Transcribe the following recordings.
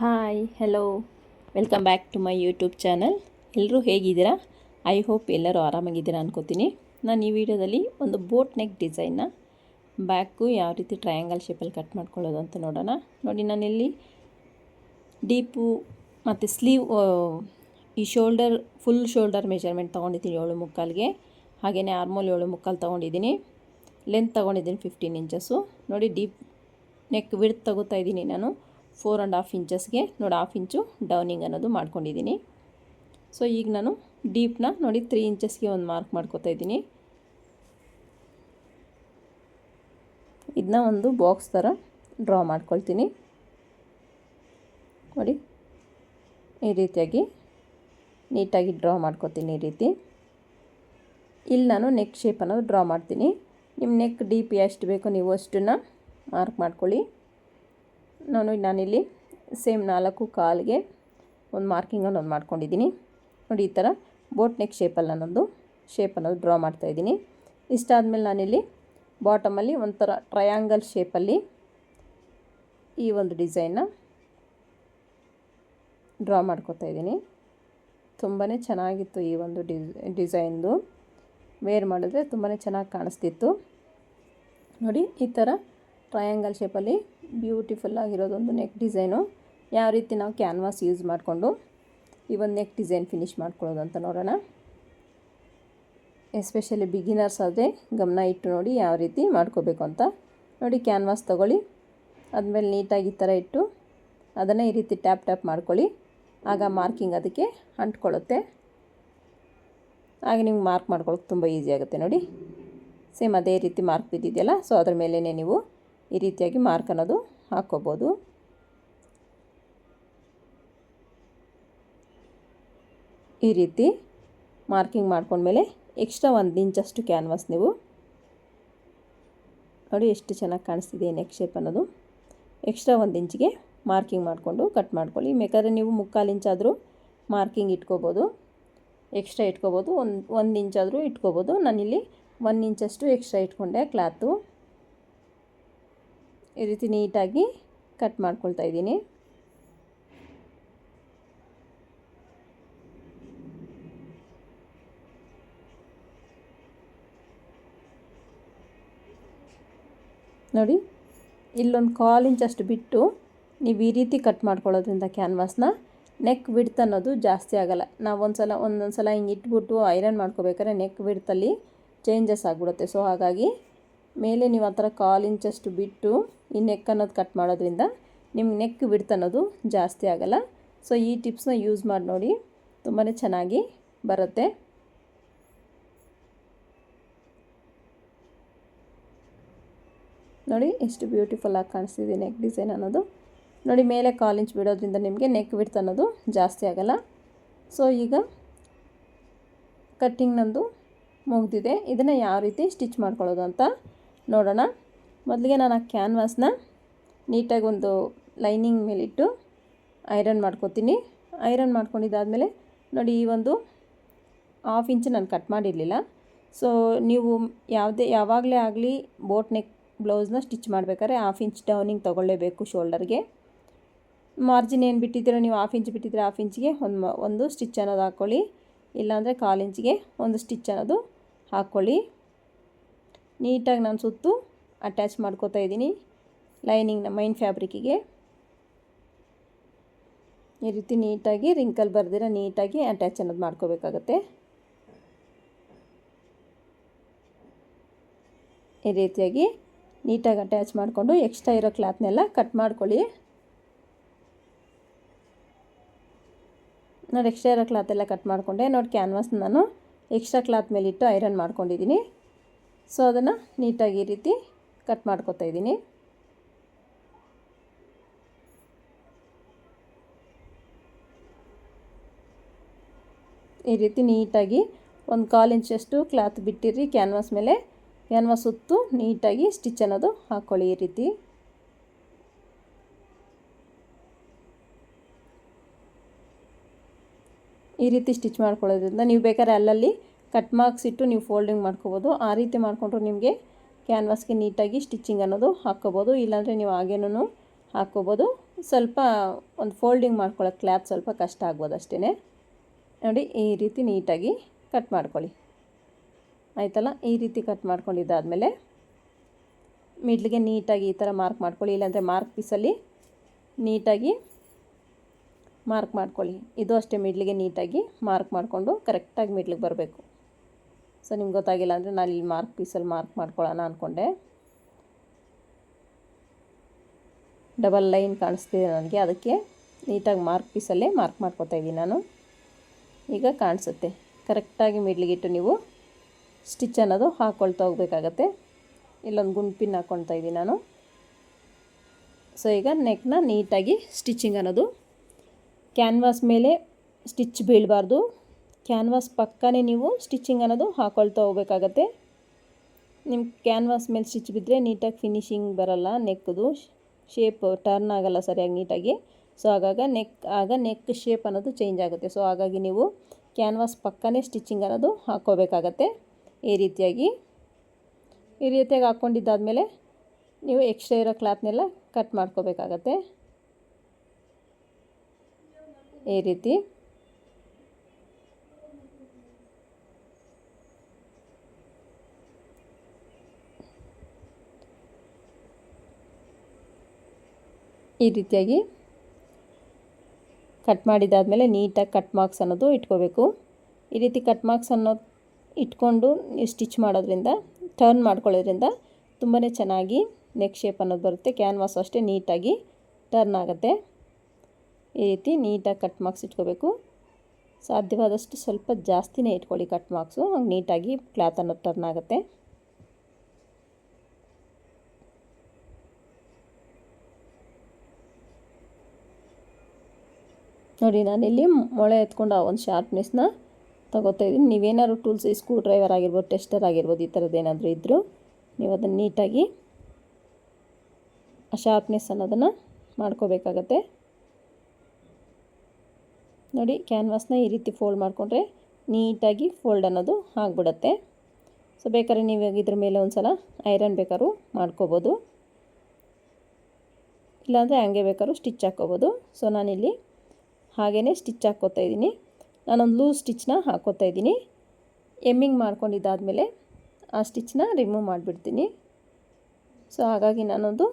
Hi hello welcome back to my YouTube channel ಎಲ್ಲರೂ ಹೇಗಿದ್ದೀರಾ? I hope ಎಲ್ಲರೂ ಆರಾಮಾಗಿದ್ದೀರಾ ಅನ್ಕೋತೀನಿ. ನಾನು ಈ ವಿಡಿಯೋದಲ್ಲಿ ಒಂದು ಬೋಟ್ ನೆಕ್ ಡಿಸೈನ್ನ ಬ್ಯಾಕು ಯಾವ ರೀತಿ ಟ್ರಯಾಂಗಲ್ ಶೇಪಲ್ಲಿ ಕಟ್ ಮಾಡ್ಕೊಳ್ಳೋದು ಅಂತ ನೋಡೋಣ. ನೋಡಿ, ನಾನಿಲ್ಲಿ ಡೀಪು ಮತ್ತು ಸ್ಲೀವ್ ಈ ಶೋಲ್ಡರ್ ಫುಲ್ ಶೋಲ್ಡರ್ ಮೆಜರ್ಮೆಂಟ್ ತೊಗೊಂಡಿದ್ದೀನಿ ಏಳು ಮುಕ್ಕಾಲ್ಗೆ. ಹಾಗೆಯೇ ಆರ್ಮೋಲ್ ಏಳು ಮುಕ್ಕಾಲು ತೊಗೊಂಡಿದ್ದೀನಿ. ಲೆಂತ್ ತೊಗೊಂಡಿದ್ದೀನಿ ಫಿಫ್ಟೀನ್ ಇಂಚಸ್ಸು ನೋಡಿ ಡೀಪ್ ನೆಕ್ ವಿಡ್ತ್ ತಗೋತಾ ಇದ್ದೀನಿ ನಾನು. ಫೋರ್ ಆ್ಯಂಡ್ ಹಾಫ್ ಇಂಚಸ್ಗೆ ನೋಡಿ ಹಾಫ್ ಇಂಚು ಡೌನಿಂಗ್ ಅನ್ನೋದು ಮಾಡ್ಕೊಂಡಿದ್ದೀನಿ. ಸೊ ಈಗ ನಾನು ಡೀಪ್ನ ನೋಡಿ ತ್ರೀ ಇಂಚಸ್ಗೆ ಒಂದು ಮಾರ್ಕ್ ಮಾಡ್ಕೋತಾ ಇದ್ದೀನಿ. ಇದನ್ನ ಒಂದು ಬಾಕ್ಸ್ ಥರ ಡ್ರಾ ಮಾಡ್ಕೊಳ್ತೀನಿ. ನೋಡಿ, ಈ ರೀತಿಯಾಗಿ ನೀಟಾಗಿ ಡ್ರಾ ಮಾಡ್ಕೊತೀನಿ ಈ ರೀತಿ. ಇಲ್ಲಿ ನಾನು ನೆಕ್ ಶೇಪ್ ಅನ್ನೋದು ಡ್ರಾ ಮಾಡ್ತೀನಿ. ನಿಮ್ಮ ನೆಕ್ ಡೀಪ್ ಎಷ್ಟು ಬೇಕೋ ನೀವು ಅಷ್ಟನ್ನು ಮಾರ್ಕ್ ಮಾಡ್ಕೊಳ್ಳಿ. ನಾನು ನಾನಿಲ್ಲಿ ಸೇಮ್ ನಾಲ್ಕು ಕಾಲಿಗೆ ಒಂದು ಮಾರ್ಕಿಂಗ್ ಒಂದು ಮಾಡ್ಕೊಂಡಿದ್ದೀನಿ. ನೋಡಿ, ಈ ಥರ ಬೋಟ್ ನೆಕ್ ಶೇಪಲ್ಲಿ ನಾನೊಂದು ಶೇಪ್ ಅನ್ನೋದು ಡ್ರಾ ಮಾಡ್ತಾಯಿದ್ದೀನಿ ಇಷ್ಟಾದಮೇಲೆ ನಾನಿಲ್ಲಿ ಬಾಟಮಲ್ಲಿ ಒಂಥರ ಟ್ರಯಾಂಗಲ್ ಶೇಪಲ್ಲಿ ಈ ಒಂದು ಡಿಸೈನ್ನ ಡ್ರಾ ಮಾಡ್ಕೊತಾ ಇದ್ದೀನಿ. ತುಂಬಾ ಚೆನ್ನಾಗಿತ್ತು ಈ ಒಂದು ಡಿಸೈನ್ದು. ವೇರ್ ಮಾಡಿದ್ರೆ ತುಂಬಾ ಚೆನ್ನಾಗಿ ಕಾಣಿಸ್ತಿತ್ತು. ನೋಡಿ, ಈ ಥರ ಟ್ರಯಾಂಗಲ್ ಶೇಪಲ್ಲಿ ಬ್ಯೂಟಿಫುಲ್ ಆಗಿರೋದೊಂದು ನೆಕ್ ಡಿಸೈನು. ಯಾವ ರೀತಿ ನಾವು ಕ್ಯಾನ್ವಾಸ್ ಯೂಸ್ ಮಾಡಿಕೊಂಡು ಈ ಒಂದು ನೆಕ್ ಡಿಸೈನ್ ಫಿನಿಷ್ ಮಾಡ್ಕೊಳ್ಳೋದು ಅಂತ ನೋಡೋಣ. ಎಸ್ಪೆಷಲಿ ಬಿಗಿನರ್ಸ್ ಆದರೆ ಗಮನ ಇಟ್ಟು ನೋಡಿ ಯಾವ ರೀತಿ ಮಾಡ್ಕೋಬೇಕು ಅಂತ. ನೋಡಿ ಕ್ಯಾನ್ವಾಸ್ ತೊಗೊಳ್ಳಿ. ಅದ್ಮೇಲೆ ನೀಟಾಗಿ ಈ ಥರ ಇಟ್ಟು ಅದನ್ನು ಈ ರೀತಿ ಟ್ಯಾಪ್ ಟ್ಯಾಪ್ ಮಾಡ್ಕೊಳ್ಳಿ. ಆಗ ಮಾರ್ಕಿಂಗ್ ಅದಕ್ಕೆ ಅಂಟ್ಕೊಳ್ಳುತ್ತೆ. ಆಗ ನಿಮ್ಗೆ ಮಾರ್ಕ್ ಮಾಡ್ಕೊಳ್ಳೋಕೆ ತುಂಬ ಈಸಿ ಆಗುತ್ತೆ ನೋಡಿ. ಸೇಮ್ ಅದೇ ರೀತಿ ಮಾರ್ಕ್ ಬಿದ್ದಿದೆಯಲ್ಲ, ಸೊ ಅದ್ರ ಮೇಲೇ ನೀವು ಈ ರೀತಿಯಾಗಿ ಮಾರ್ಕ್ ಅನ್ನೋದು ಹಾಕ್ಕೋಬೋದು. ಈ ರೀತಿ ಮಾರ್ಕಿಂಗ್ ಮಾಡ್ಕೊಂಡ್ಮೇಲೆ ಎಕ್ಸ್ಟ್ರಾ ಒಂದು ಇಂಚಷ್ಟು ಕ್ಯಾನ್ವಾಸ್ ನೀವು ನೋಡಿ ಎಷ್ಟು ಚೆನ್ನಾಗಿ ಕಾಣಿಸ್ತಿದೆ ನೆಕ್ ಶೇಪ್ ಅನ್ನೋದು. ಎಕ್ಸ್ಟ್ರಾ ಒಂದು ಇಂಚಿಗೆ ಮಾರ್ಕಿಂಗ್ ಮಾಡಿಕೊಂಡು ಕಟ್ ಮಾಡ್ಕೊಳ್ಳಿ. ಬೇಕಾದ್ರೆ ನೀವು ಮುಕ್ಕಾಲು ಇಂಚಾದರೂ ಮಾರ್ಕಿಂಗ್ ಇಟ್ಕೋಬೋದು. ಎಕ್ಸ್ಟ್ರಾ ಇಟ್ಕೋಬೋದು. ಒಂದು ಒಂದು ಇಂಚಾದರೂ ಇಟ್ಕೋಬೋದು. ನಾನಿಲ್ಲಿ ಒನ್ ಇಂಚಷ್ಟು ಎಕ್ಸ್ಟ್ರಾ ಇಟ್ಕೊಂಡೆ ಕ್ಲಾತು. ಈ ರೀತಿ ನೀಟಾಗಿ ಕಟ್ ಮಾಡ್ಕೊಳ್ತಾ ಇದ್ದೀನಿ. ನೋಡಿ, ಇಲ್ಲೊಂದು ಕಾಲು ಇಂಚಷ್ಟು ಬಿಟ್ಟು ನೀವು ಈ ರೀತಿ ಕಟ್ ಮಾಡ್ಕೊಳ್ಳೋದ್ರಿಂದ ಕ್ಯಾನ್ವಾಸ್ನ ನೆಕ್ ವಿಡ್ತ್ ಅನ್ನೋದು ಜಾಸ್ತಿ ಆಗೋಲ್ಲ. ನಾವು ಒಂದು ಸಲ ಒಂದೊಂದು ಸಲ ಹಿಂಗೆ ಇಟ್ಬಿಟ್ಟು ಐರನ್ ಮಾಡ್ಕೋಬೇಕಾದ್ರೆ ನೆಕ್ ವಿಡ್ತಲ್ಲಿ ಚೇಂಜಸ್ ಆಗಿಬಿಡುತ್ತೆ. ಸೊ ಹಾಗಾಗಿ ಮೇಲೆ ನೀವು ಆ ಥರ ಕಾಲು ಇಂಚಷ್ಟು ಬಿಟ್ಟು ಈ ನೆಕ್ ಅನ್ನೋದು ಕಟ್ ಮಾಡೋದ್ರಿಂದ ನಿಮ್ಮ ನೆಕ್ ವಿಡ್ತ್ ಅನ್ನೋದು ಜಾಸ್ತಿ ಆಗೋಲ್ಲ. ಸೊ ಈ ಟಿಪ್ಸ್ನ ಯೂಸ್ ಮಾಡಿ ನೋಡಿ. ತುಂಬಾ ಚೆನ್ನಾಗಿ ಬರುತ್ತೆ. ನೋಡಿ, ಎಷ್ಟು ಬ್ಯೂಟಿಫುಲ್ ಆಗಿ ಕಾಣಿಸ್ತಿದೆ ನೆಕ್ ಡಿಸೈನ್ ಅನ್ನೋದು. ನೋಡಿ, ಮೇಲೆ ಕಾಲು ಇಂಚ್ ಬಿಡೋದ್ರಿಂದ ನಿಮಗೆ ನೆಕ್ ವಿಡ್ತ್ ಅನ್ನೋದು ಜಾಸ್ತಿ ಆಗಲ್ಲ. ಸೊ ಈಗ ಕಟ್ಟಿಂಗ್ ನಂದು ಮುಗಿದಿದೆ. ಇದನ್ನು ಯಾವ ರೀತಿ ಸ್ಟಿಚ್ ಮಾಡ್ಕೊಳ್ಳೋದು ಅಂತ ನೋಡೋಣ. ಮೊದಲಿಗೆ ನಾನು ಆ ಕ್ಯಾನ್ವಾಸ್ನ ನೀಟಾಗಿ ಒಂದು ಲೈನಿಂಗ್ ಮೇಲಿಟ್ಟು ಐರನ್ ಮಾಡ್ಕೋತೀನಿ. ಐರನ್ ಮಾಡ್ಕೊಂಡಿದ್ದಾದಮೇಲೆ ನೋಡಿ ಈ ಒಂದು ಹಾಫ್ ಇಂಚ್ ನಾನು ಕಟ್ ಮಾಡಿರಲಿಲ್ಲ. ಸೊ ನೀವು ಯಾವುದೇ, ಯಾವಾಗಲೇ ಆಗಲಿ ಬೋಟ್ ನೆಕ್ ಬ್ಲೌಸ್ನ ಸ್ಟಿಚ್ ಮಾಡಬೇಕಾದ್ರೆ ಹಾಫ್ ಇಂಚ್ ಡೌನಿಂಗ್ ತೊಗೊಳ್ಳೇಬೇಕು ಶೋಲ್ಡರ್ಗೆ ಮಾರ್ಜಿನ್ ಏನು ಬಿಟ್ಟಿದ್ದೀರೋ ನೀವು? ಹಾಫ್ ಇಂಚ್ ಬಿಟ್ಟಿದ್ರೆ ಹಾಫ್ ಇಂಚ್ಗೆ ಒಂದು ಒಂದು ಸ್ಟಿಚ್ ಅನ್ನೋದು ಹಾಕ್ಕೊಳ್ಳಿ ಇಲ್ಲಾಂದರೆ ಕಾಲು ಇಂಚ್ಗೆ ಒಂದು ಸ್ಟಿಚ್ ಅನ್ನೋದು ಹಾಕ್ಕೊಳ್ಳಿ ನೀಟಾಗಿ ನಾನು ಸುತ್ತು ಅಟ್ಯಾಚ್ ಮಾಡ್ಕೋತಾ ಇದ್ದೀನಿ ಲೈನಿಂಗ್ನ ಮೈನ್ ಫ್ಯಾಬ್ರಿಕ್ಕಿಗೆ ಈ ರೀತಿ ನೀಟಾಗಿ ರಿಂಕಲ್ ಬರ್ದಿರ ನೀಟಾಗಿ ಅಟ್ಯಾಚ್ ಅನ್ನೋದು ಮಾಡ್ಕೋಬೇಕಾಗತ್ತೆ. ಈ ರೀತಿಯಾಗಿ ನೀಟಾಗಿ ಅಟ್ಯಾಚ್ ಮಾಡಿಕೊಂಡು ಎಕ್ಸ್ಟ್ರಾ ಇರೋ ಕ್ಲಾತ್ನೆಲ್ಲ ಕಟ್ ಮಾಡ್ಕೊಳ್ಳಿ. ನೋಡಿ ಎಕ್ಸ್ಟ್ರಾ ಇರೋ ಕ್ಲಾತ್ ಎಲ್ಲ ಕಟ್ ಮಾಡಿಕೊಂಡೆ. ನೋಡಿ ಕ್ಯಾನ್ವಾಸ್ ನಾನು ಎಕ್ಸ್ಟ್ರಾ ಕ್ಲಾತ್ ಮೇಲೆ ಇಟ್ಟು ಐರನ್ ಮಾಡ್ಕೊಂಡಿದ್ದೀನಿ. ಸೊ, ಅದನ್ನು ನೀಟಾಗಿ ಈ ರೀತಿ ಕಟ್ ಮಾಡ್ಕೊತಾ ಇದ್ದೀನಿ. ಈ ರೀತಿ ನೀಟಾಗಿ ಒಂದು ಕಾಲು ಇಂಚಷ್ಟು ಕ್ಲಾತ್ ಬಿಟ್ಟಿರಿ ಕ್ಯಾನ್ವಾಸ್ ಮೇಲೆ. ಕ್ಯಾನ್ವಾಸ್ ಸುತ್ತು ನೀಟಾಗಿ ಸ್ಟಿಚ್ ಅನ್ನೋದು ಹಾಕ್ಕೊಳ್ಳಿ ಈ ರೀತಿ. ಈ ರೀತಿ ಸ್ಟಿಚ್ ಮಾಡ್ಕೊಳ್ಳೋದ್ರಿಂದ ನೀವು ಬೇಕಾದ್ರೆ ಅಲ್ಲಲ್ಲಿ ಕಟ್ ಮಾರ್ಕ್ಸ್ ಇಟ್ಟು ನೀವು ಫೋಲ್ಡಿಂಗ್ ಮಾಡ್ಕೋಬೋದು. ಆ ರೀತಿ ಮಾಡಿಕೊಂಡ್ರು ನಿಮಗೆ ಕ್ಯಾನ್ವಾಸ್ಗೆ ನೀಟಾಗಿ ಸ್ಟಿಚಿಂಗ್ ಅನ್ನೋದು ಹಾಕ್ಕೋಬೋದು ಇಲ್ಲಾಂದರೆ ನೀವು ಹಾಗೇನೂ ಹಾಕ್ಕೋಬೋದು ಸ್ವಲ್ಪ ಒಂದು ಫೋಲ್ಡಿಂಗ್ ಮಾಡ್ಕೊಳ್ಳೋಕೆ ಕ್ಲಾತ್ ಸ್ವಲ್ಪ ಕಷ್ಟ ಆಗ್ಬೋದು ಅಷ್ಟೇ ನೋಡಿ, ಈ ರೀತಿ ನೀಟಾಗಿ ಕಟ್ ಮಾಡ್ಕೊಳ್ಳಿ. ಆಯ್ತಲ್ಲ? ಈ ರೀತಿ ಕಟ್ ಮಾಡ್ಕೊಂಡಿದ್ದಾದಮೇಲೆ ಮಿಡ್ಲಿಗೆ ನೀಟಾಗಿ ಈ ಥರ ಮಾರ್ಕ್ ಮಾಡ್ಕೊಳ್ಳಿ. ಇಲ್ಲಾಂದರೆ ಮಾರ್ಕ್ ಪೀಸಲ್ಲಿ ನೀಟಾಗಿ ಮಾರ್ಕ್ ಮಾಡ್ಕೊಳ್ಳಿ. ಇದು ಅಷ್ಟೇ ಮಿಡ್ಲಿಗೆ ನೀಟಾಗಿ ಮಾರ್ಕ್ ಮಾಡಿಕೊಂಡು ಕರೆಕ್ಟಾಗಿ ಮಿಡ್ಲಿಗೆ ಬರಬೇಕು. ಸೊ ನಿಮ್ಗೆ ಗೊತ್ತಾಗಿಲ್ಲ ಅಂದರೆ ನಾನು ಇಲ್ಲಿ ಮಾರ್ಕ್ ಪೀಸಲ್ಲಿ ಮಾರ್ಕ್ ಮಾಡ್ಕೊಳ್ಳೋಣ ಅಂದ್ಕೊಂಡೆ ಡಬಲ್ ಲೈನ್ ಕಾಣಿಸ್ತಿದೆ ನನಗೆ. ಅದಕ್ಕೆ ನೀಟಾಗಿ ಮಾರ್ಕ್ ಪೀಸಲ್ಲೇ ಮಾರ್ಕ್ ಮಾಡ್ಕೊತಾ ಇದ್ದೀನಿ ನಾನು. ಈಗ ಕಾಣಿಸುತ್ತೆ. ಕರೆಕ್ಟಾಗಿ ಮಿಡ್ಲಿಗಿಟ್ಟು ನೀವು ಸ್ಟಿಚ್ ಅನ್ನೋದು ಹಾಕ್ಕೊಳ್ತಾ ಹೋಗಬೇಕಾಗತ್ತೆ. ಇಲ್ಲೊಂದು ಗುಂಪಿನ ಹಾಕ್ಕೊಳ್ತಾ ಇದ್ದೀನಿ ನಾನು. ಸೊ ಈಗ ನೆಕ್ನ ನೀಟಾಗಿ ಸ್ಟಿಚಿಂಗ್ ಅನ್ನೋದು ಕ್ಯಾನ್ವಾಸ್ ಮೇಲೆ ಸ್ಟಿಚ್ ಬೀಳಬಾರ್ದು. ಕ್ಯಾನ್ವಾಸ್ ಪಕ್ಕನೇ ನೀವು ಸ್ಟಿಚಿಂಗ್ ಅನ್ನೋದು ಹಾಕೊಳ್ತಾ ಹೋಗಬೇಕಾಗತ್ತೆ. ನಿಮ್ಮ ಕ್ಯಾನ್ವಾಸ್ ಮೇಲೆ ಸ್ಟಿಚ್ ಬಿದ್ದರೆ ನೀಟಾಗಿ ಫಿನಿಶಿಂಗ್ ಬರಲ್ಲ ನೆಕ್ದು ಶೇಪ್ ಟರ್ನ್ ಆಗಲ್ಲ ಸರಿಯಾಗಿ ನೀಟಾಗಿ. ಸೊ ಆಗಾಗ ನೆಕ್ ಆಗ ನೆಕ್ ಶೇಪ್ ಅನ್ನೋದು ಚೇಂಜ್ ಆಗುತ್ತೆ. ಸೊ ಹಾಗಾಗಿ ನೀವು ಕ್ಯಾನ್ವಾಸ್ ಪಕ್ಕನೇ ಸ್ಟಿಚಿಂಗ್ ಅನ್ನೋದು ಹಾಕ್ಕೋಬೇಕಾಗತ್ತೆ ಈ ರೀತಿಯಾಗಿ ಈ ರೀತಿಯಾಗಿ ಹಾಕ್ಕೊಂಡಿದ್ದಾದಮೇಲೆ ನೀವು ಎಕ್ಸ್ಟ್ರಾ ಇರೋ ಕ್ಲಾತ್ನೆಲ್ಲ ಕಟ್ ಮಾಡ್ಕೋಬೇಕಾಗತ್ತೆ ಈ ರೀತಿ. ಈ ರೀತಿಯಾಗಿ ಕಟ್ ಮಾಡಿದಾದಮೇಲೆ ನೀಟಾಗಿ ಕಟ್ ಮಾರ್ಕ್ಸ್ ಅನ್ನೋದು ಇಟ್ಕೋಬೇಕು. ಈ ರೀತಿ ಕಟ್ ಮಾರ್ಕ್ಸ್ ಅನ್ನೋದು ಇಟ್ಕೊಂಡು ಸ್ಟಿಚ್ ಮಾಡೋದ್ರಿಂದ ಟರ್ನ್ ಮಾಡ್ಕೊಳ್ಳೋದ್ರಿಂದ ತುಂಬಾ ಚೆನ್ನಾಗಿ ನೆಕ್ ಶೇಪ್ ಅನ್ನೋದು ಬರುತ್ತೆ. ಕ್ಯಾನ್ವಾಸ್ ಅಷ್ಟೇ ನೀಟಾಗಿ ಟರ್ನ್ ಆಗುತ್ತೆ. ಈ ರೀತಿ ನೀಟಾಗಿ ಕಟ್ ಮಾರ್ಕ್ಸ್ ಇಟ್ಕೋಬೇಕು. ಸಾಧ್ಯವಾದಷ್ಟು ಸ್ವಲ್ಪ ಜಾಸ್ತಿನೇ ಇಟ್ಕೊಳ್ಳಿ ಕಟ್ ಮಾರ್ಕ್ಸು ಹಂಗೆ ನೀಟಾಗಿ ಕ್ಲಾತ್ ಅನ್ನೋದು ಟರ್ನ್ ಆಗುತ್ತೆ. ನೋಡಿ ನಾನಿಲ್ಲಿ ಮೊಳೆ ಎತ್ಕೊಂಡು ಆ ಒಂದು ಶಾರ್ಪ್ನೆಸ್ನ ತಗೋತಾ ಇದ್ದೀನಿ. ನೀವೇನಾದ್ರು ಟೂಲ್ಸ್ ಈ ಸ್ಕ್ರೂ ಡ್ರೈವರ್ ಆಗಿರ್ಬೋದು ಟೆಸ್ಟರ್ ಆಗಿರ್ಬೋದು, ಈ ಥರದ್ದು ಏನಾದರೂ ಇದ್ದರೂ ನೀವು ಅದನ್ನು ನೀಟಾಗಿ ಆ ಶಾರ್ಪ್ನೆಸ್ ಅನ್ನೋದನ್ನು ಮಾಡ್ಕೋಬೇಕಾಗತ್ತೆ. ನೋಡಿ ಕ್ಯಾನ್ವಾಸ್ನ ಈ ರೀತಿ ಫೋಲ್ಡ್ ಮಾಡಿಕೊಂಡ್ರೆ ನೀಟಾಗಿ ಫೋಲ್ಡ್ ಅನ್ನೋದು ಆಗಿಬಿಡತ್ತೆ. ಸೊ ಬೇಕಾದ್ರೆ ನೀವು ಇದ್ರ ಮೇಲೆ ಒಂದು ಸಲ ಐರನ್ ಬೇಕಾದ್ರೂ ಮಾಡ್ಕೋಬೋದು. ಇಲ್ಲಾಂದರೆ ಹಂಗೆ ಬೇಕಾದ್ರೂ ಸ್ಟಿಚ್ ಹಾಕ್ಕೋಬೋದು ಸೊ ನಾನಿಲ್ಲಿ ಹಾಗೇ ಸ್ಟಿಚ್ ಹಾಕ್ಕೋತಾ ಇದ್ದೀನಿ. ನಾನೊಂದು ಲೂಸ್ ಸ್ಟಿಚ್ನ ಹಾಕ್ಕೋತಾ ಇದ್ದೀನಿ. ಎಮ್ಮಿಂಗ್ ಮಾಡ್ಕೊಂಡಿದ್ದಾದಮೇಲೆ ಆ ಸ್ಟಿಚ್ನ ರಿಮೂವ್ ಮಾಡಿಬಿಡ್ತೀನಿ. ಸೊ, ಹಾಗಾಗಿ ನಾನೊಂದು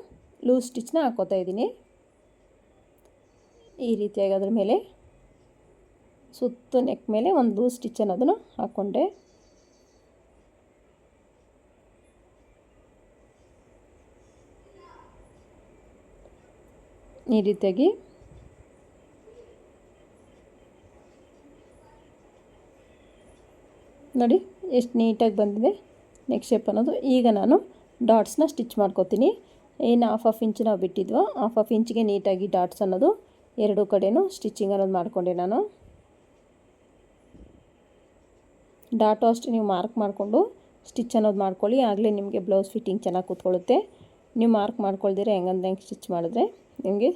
ಲೂಸ್ ಸ್ಟಿಚ್ನ ಹಾಕ್ಕೋತಾ ಇದ್ದೀನಿ. ಈ ರೀತಿಯಾಗಿ ಅದ್ರ ಮೇಲೆ ಸುತ್ತು ನೆಕ್ ಮೇಲೆ ಒಂದು ಲೂಸ್ ಸ್ಟಿಚ್ ಅನ್ನೋದನ್ನು ಹಾಕ್ಕೊಂಡೆ. ಈ ರೀತಿಯಾಗಿ ನೋಡಿ, ಎಷ್ಟು ನೀಟಾಗಿ ಬಂದಿದೆ. ನೆಕ್ ಶೇಪ್ ಅನ್ನೋದು, ಈಗ ನಾನು ಡಾಟ್ಸ್ನ ಸ್ಟಿಚ್ ಮಾಡ್ಕೋತೀನಿ. ಏನು ಹಾಫ್ ಆಫ್ ಇಂಚ್ ನಾವು ಬಿಟ್ಟಿದ್ವೋ ಹಾಫ್ ಆಫ್ ಇಂಚಿಗೆ ನೀಟಾಗಿ ಡಾಟ್ಸ್ ಅನ್ನೋದು ಎರಡು ಕಡೆಯೂ ಸ್ಟಿಚಿಂಗ್ ಅನ್ನೋದು ಮಾಡಿಕೊಂಡೆ ನಾನು. ಡಾಟು ಅಷ್ಟು ನೀವು ಮಾರ್ಕ್ ಮಾಡಿಕೊಂಡು ಸ್ಟಿಚ್ ಅನ್ನೋದು ಮಾಡ್ಕೊಳ್ಳಿ. ಆಗಲೇ ನಿಮಗೆ ಬ್ಲೌಸ್ ಫಿಟ್ಟಿಂಗ್ ಚೆನ್ನಾಗಿ ಕೂತ್ಕೊಳ್ಳುತ್ತೆ. ನೀವು ಮಾರ್ಕ್ ಮಾಡ್ಕೊಳ್ದಿರ ಹೆಂಗಂದ್ರೆ ಹೆಂಗೆ ಸ್ಟಿಚ್ ಮಾಡಿದ್ರೆ ನಿಮಗೆ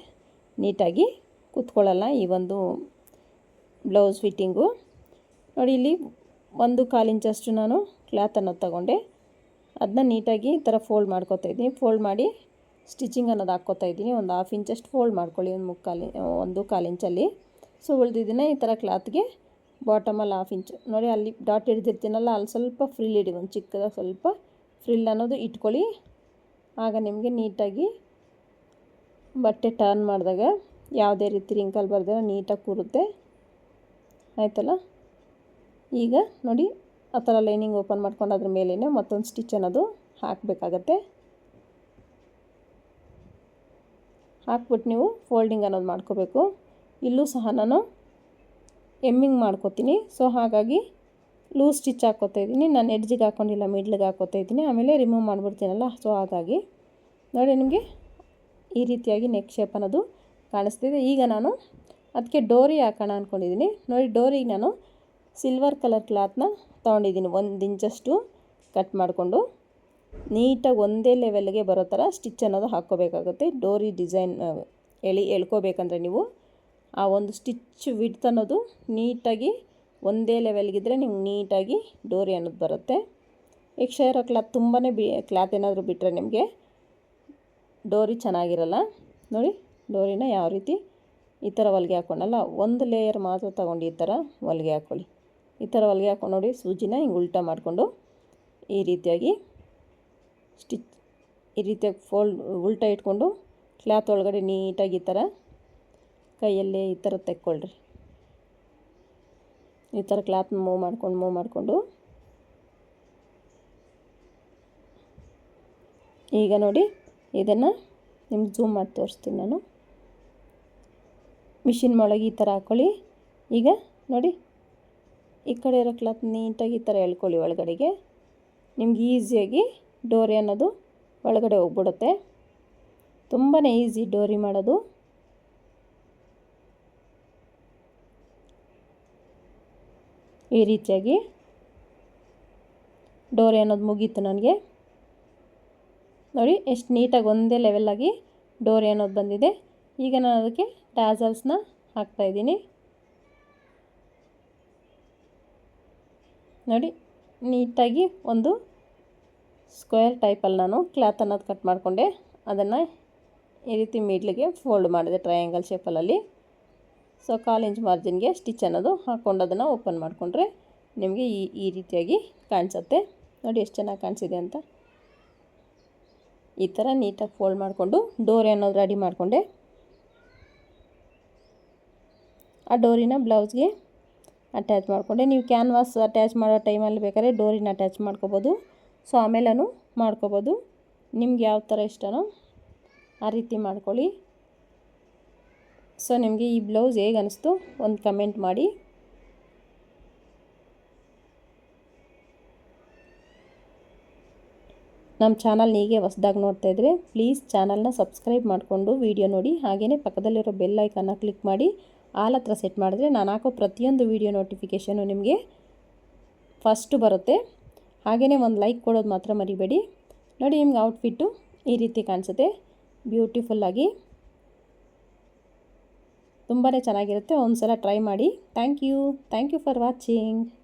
ನೀಟಾಗಿ ಕೂತ್ಕೊಳ್ಳಲ್ಲ ಈ ಒಂದು ಬ್ಲೌಸ್ ಫಿಟ್ಟಿಂಗು ನೋಡಿ, ಇಲ್ಲಿ ಒಂದು ಕಾಲಿಂಚಷ್ಟು ನಾನು ಕ್ಲಾತನ್ನು ತಗೊಂಡೆ. ಅದನ್ನ ನೀಟಾಗಿ ಈ ಥರ ಫೋಲ್ಡ್ ಮಾಡ್ಕೋತಾ ಇದ್ದೀನಿ. ಫೋಲ್ಡ್ ಮಾಡಿ ಸ್ಟಿಚಿಂಗ್ ಅನ್ನೋದು ಹಾಕ್ಕೋತಾ ಇದ್ದೀನಿ. ಒಂದು ಹಾಫ್ ಇಂಚಷ್ಟು ಫೋಲ್ಡ್ ಮಾಡ್ಕೊಳ್ಳಿ ಒಂದು ಮುಕ್ಕಾಲು, ಒಂದು ಕಾಲಿಂಚಲ್ಲಿ ಸೊ ಉಳಿದಿದ್ದೀನಿ ಈ ಥರ ಕ್ಲಾತ್ಗೆ ಬಾಟಮಲ್ಲಿ ಹಾಫ್ ಇಂಚ್. ನೋಡಿ, ಅಲ್ಲಿ ಡಾಟ್ ಹಿಡಿದಿರ್ತೀನಲ್ಲ, ಅಲ್ಲಿ ಸ್ವಲ್ಪ ಫ್ರಿಲ್ ಇಡಿ, ಒಂದು ಚಿಕ್ಕದಾಗಿ ಸ್ವಲ್ಪ ಫ್ರಿಲ್ ಅನ್ನೋದು ಇಟ್ಕೊಳ್ಳಿ. ಆಗ ನಿಮಗೆ ನೀಟಾಗಿ ಬಟ್ಟೆ ಟರ್ನ್ ಮಾಡಿದಾಗ ಯಾವುದೇ ರೀತಿ ರಿಂಕಲ್ ಬರ್ದಾಗ ನೀಟಾಗಿ ಕೂರುತ್ತೆ. ಆಯ್ತಲ್ಲ? ಈಗ ನೋಡಿ, ಆ ಥರ ಲೈನಿಂಗ್ ಓಪನ್ ಮಾಡ್ಕೊಂಡು ಅದ್ರ ಮೇಲೇ ಮತ್ತೊಂದು ಸ್ಟಿಚ್ ಅನ್ನೋದು ಹಾಕಬೇಕಾಗತ್ತೆ. ಹಾಕ್ಬಿಟ್ಟು ನೀವು ಫೋಲ್ಡಿಂಗ್ ಅನ್ನೋದು ಮಾಡ್ಕೋಬೇಕು. ಇಲ್ಲೂ ಸಹ ನಾನು ಎಮ್ಮಿಂಗ್ ಮಾಡ್ಕೋತೀನಿ. ಸೊ ಹಾಗಾಗಿ ಲೂಸ್ ಸ್ಟಿಚ್ ಹಾಕ್ಕೋತಾ ಇದ್ದೀನಿ. ನಾನು ಎಡ್ಜಿಗೆ ಹಾಕ್ಕೊಂಡಿಲ್ಲ ಮಿಡ್ಲಿಗೆ ಹಾಕ್ಕೋತಾ ಇದ್ದೀನಿ. ಆಮೇಲೆ ರಿಮೂವ್ ಮಾಡಿಬಿಡ್ತೀನಲ್ಲ ಸೊ ಹಾಗಾಗಿ ನೋಡಿ ನಿಮಗೆ ಈ ರೀತಿಯಾಗಿ ನೆಕ್ ಶೇಪ್ ಅನ್ನೋದು ಕಾಣಿಸ್ತಿದೆ. ಈಗ ನಾನು ಅದಕ್ಕೆ ಡೋರಿ ಹಾಕೋಣ ಅಂದ್ಕೊಂಡಿದ್ದೀನಿ ನೋಡಿ, ಡೋರಿಗೆ ನಾನು ಸಿಲ್ವರ್ ಕಲರ್ ಕ್ಲಾತ್ನ ತೊಗೊಂಡಿದ್ದೀನಿ. ಒಂದು ಇಂಚಷ್ಟು ಕಟ್ ಮಾಡಿಕೊಂಡು ನೀಟಾಗಿ ಒಂದೇ ಲೆವೆಲ್ಗೆ ಬರೋ ಥರ ಸ್ಟಿಚ್ ಅನ್ನೋದು ಹಾಕ್ಕೋಬೇಕಾಗುತ್ತೆ. ಡೋರಿ ಡಿಸೈನ್ ಎಳಿ, ಎಳ್ಕೋಬೇಕಂದ್ರೆ ನೀವು ಆ ಒಂದು ಸ್ಟಿಚ್ ವಿಡ್ತ್ ಅನ್ನೋದು ನೀಟಾಗಿ ಒಂದೇ ಲೆವೆಲ್ಗಿದ್ರೆ ನಿಮ್ಗೆ ನೀಟಾಗಿ ಡೋರಿ ಅನ್ನೋದು ಬರುತ್ತೆ. ಎಕ್ಸ್ಟ್ರಾ ಕ್ಲಾತ್ ತುಂಬಾ ಬಿ ಕ್ಲಾತ್ ಏನಾದರೂ ಬಿಟ್ಟರೆ ನಿಮಗೆ ಡೋರಿ ಚೆನ್ನಾಗಿರಲ್ಲ. ನೋಡಿ ಡೋರಿನ ಯಾವ ರೀತಿ ಈ ಥರ ಹೊಲಿಗೆ ಹಾಕ್ಕೊಂಡಲ್ಲ ಒಂದು ಲೇಯರ್ ಮಾತ್ರ ತೊಗೊಂಡು ಈ ಥರ ಹೊಲಿಗೆ ಹಾಕ್ಕೊಳ್ಳಿ ಈ ಥರ ಹೊಲಿಗೆ ಹಾಕೊಂಡು ನೋಡಿ ಸೂಜಿನ ಹಿಂಗೆ ಉಲ್ಟಾ ಮಾಡಿಕೊಂಡು ಈ ರೀತಿಯಾಗಿ ಸ್ಟಿಚ್ ಈ ರೀತಿಯಾಗಿ ಫೋಲ್ಡ್ ಉಲ್ಟಾ ಇಟ್ಕೊಂಡು ಕ್ಲಾತ್ ಒಳಗಡೆ ನೀಟಾಗಿ ಈ ಥರ ಕೈಯಲ್ಲೇ ಈ ಥರ ತೆಕ್ಕೊಳ್ರಿ. ಈ ಥರ ಕ್ಲಾತ್ ಮೂವ್ ಮಾಡ್ಕೊಂಡು, ಮೂವ್ ಮಾಡಿಕೊಂಡು. ಈಗ ನೋಡಿ ಇದನ್ನು ನಿಮ್ಗೆ ಝೂಮ್ ಮಾಡಿ ತೋರಿಸ್ತೀನಿ ನಾನು. ಮಿಷಿನ್ ಒಳಗೆ ಈ ಥರ ಹಾಕ್ಕೊಳ್ಳಿ ಈಗ ನೋಡಿ ಈ ಕಡೆ ಇರೋ ಕ್ಲಾತ್ ನೀಟಾಗಿ ಈ ಥರ ಎಳ್ಕೊಳ್ಳಿ ಒಳಗಡೆಗೆ. ನಿಮ್ಗೆ ಈಸಿಯಾಗಿ ಡೋರಿ ಅನ್ನೋದು ಒಳಗಡೆ ಹೋಗ್ಬಿಡುತ್ತೆ. ತುಂಬಾ ಈಸಿ ಡೋರಿ ಮಾಡೋದು. ಈ ರೀತಿಯಾಗಿ ಡೋರಿ ಅನ್ನೋದು ಮುಗೀತು ನನಗೆ. ನೋಡಿ, ಎಷ್ಟು ನೀಟಾಗಿ ಒಂದೇ ಲೆವೆಲ್ಲಾಗಿ ಡೋರಿ ಅನ್ನೋದು ಬಂದಿದೆ. ಈಗ ನಾನು ಅದಕ್ಕೆ ಟ್ಯಾಸಲ್ಸ್ನ ಹಾಕ್ತಾಯಿದ್ದೀನಿ ನೋಡಿ, ನೀಟಾಗಿ ಒಂದು ಸ್ಕ್ವೇರ್ ಟೈಪಲ್ಲಿ ನಾನು ಕ್ಲಾತ್ ಅನ್ನೋದು ಕಟ್ ಮಾಡಿಕೊಂಡೆ. ಅದನ್ನು ಈ ರೀತಿ ಮಿಡ್ಲಿಗೆ ಫೋಲ್ಡ್ ಮಾಡಿದೆ ಟ್ರಯಾಂಗಲ್ ಶೇಪಲ್ಲಿ. ಸೊ, ಕಾಲು ಇಂಚ್ ಮಾರ್ಜಿನ್ಗೆ ಸ್ಟಿಚ್ ಅನ್ನೋದು ಹಾಕ್ಕೊಂಡು ಅದನ್ನು ಓಪನ್ ಮಾಡಿಕೊಂಡ್ರೆ ನಿಮಗೆ ಈ ಈ ರೀತಿಯಾಗಿ ಕಾಣಿಸುತ್ತೆ. ನೋಡಿ, ಎಷ್ಟು ಚೆನ್ನಾಗಿ ಕಾಣಿಸಿದೆ ಅಂತ. ಈ ಥರ ನೀಟಾಗಿ ಫೋಲ್ಡ್ ಮಾಡಿಕೊಂಡು ಡೋರಿ ಅನ್ನೋದು ರೆಡಿ ಮಾಡಿಕೊಂಡೆ. ಆ ಡೋರಿನ ಬ್ಲೌಸ್ಗೆ ಅಟ್ಯಾಚ್ ಮಾಡಿಕೊಂಡೆ. ನೀವು ಕ್ಯಾನ್ವಾಸ್ ಅಟ್ಯಾಚ್ ಮಾಡೋ ಟೈಮಲ್ಲಿ ಬೇಕಾದ್ರೆ ಡೋರಿನ ಅಟ್ಯಾಚ್ ಮಾಡ್ಕೋಬೋದು. ಸೊ ಆಮೇಲೂ ಮಾಡ್ಕೋಬೋದು. ನಿಮ್ಗೆ ಯಾವ ಥರ ಇಷ್ಟನೋ ಆ ರೀತಿ ಮಾಡ್ಕೊಳ್ಳಿ. ಸೊ ನಿಮಗೆ ಈ ಬ್ಲೌಸ್ ಹೇಗೆ ಅನಿಸ್ತು ಒಂದು ಕಮೆಂಟ್ ಮಾಡಿ. ನಮ್ಮ ಚಾನಲ್ ಹೀಗೆ ಹೊಸ್ದಾಗಿ ನೋಡ್ತಾ ಇದ್ದರೆ ಪ್ಲೀಸ್ ಚಾನಲ್ನ ಸಬ್ಸ್ಕ್ರೈಬ್ ಮಾಡಿಕೊಂಡು ವಿಡಿಯೋ ನೋಡಿ. ಹಾಗೆಯೇ ಪಕ್ಕದಲ್ಲಿರೋ ಬೆಲ್ ಐಕನ್ನ ಕ್ಲಿಕ್ ಮಾಡಿ. ಆಲ್ ಹತ್ರ ಸೆಟ್ ಮಾಡಿದ್ರೆ ನಾನು ಹಾಕೋ ಪ್ರತಿಯೊಂದು ವಿಡಿಯೋ ನೋಟಿಫಿಕೇಷನು ನಿಮಗೆ ಫಸ್ಟು ಬರುತ್ತೆ. ಹಾಗೆಯೇ ಒಂದು ಲೈಕ್ ಕೊಡೋದು ಮಾತ್ರ ಮರಿಬೇಡಿ. ನೋಡಿ ನಿಮ್ಗೆ ಔಟ್ಫಿಟ್ಟು ಈ ರೀತಿ ಕಾಣಿಸುತ್ತೆ. ಬ್ಯೂಟಿಫುಲ್ಲಾಗಿ ತುಂಬಾ ಚೆನ್ನಾಗಿರುತ್ತೆ. ಒಂದು ಸಲ ಟ್ರೈ ಮಾಡಿ. Thank you thank you for watching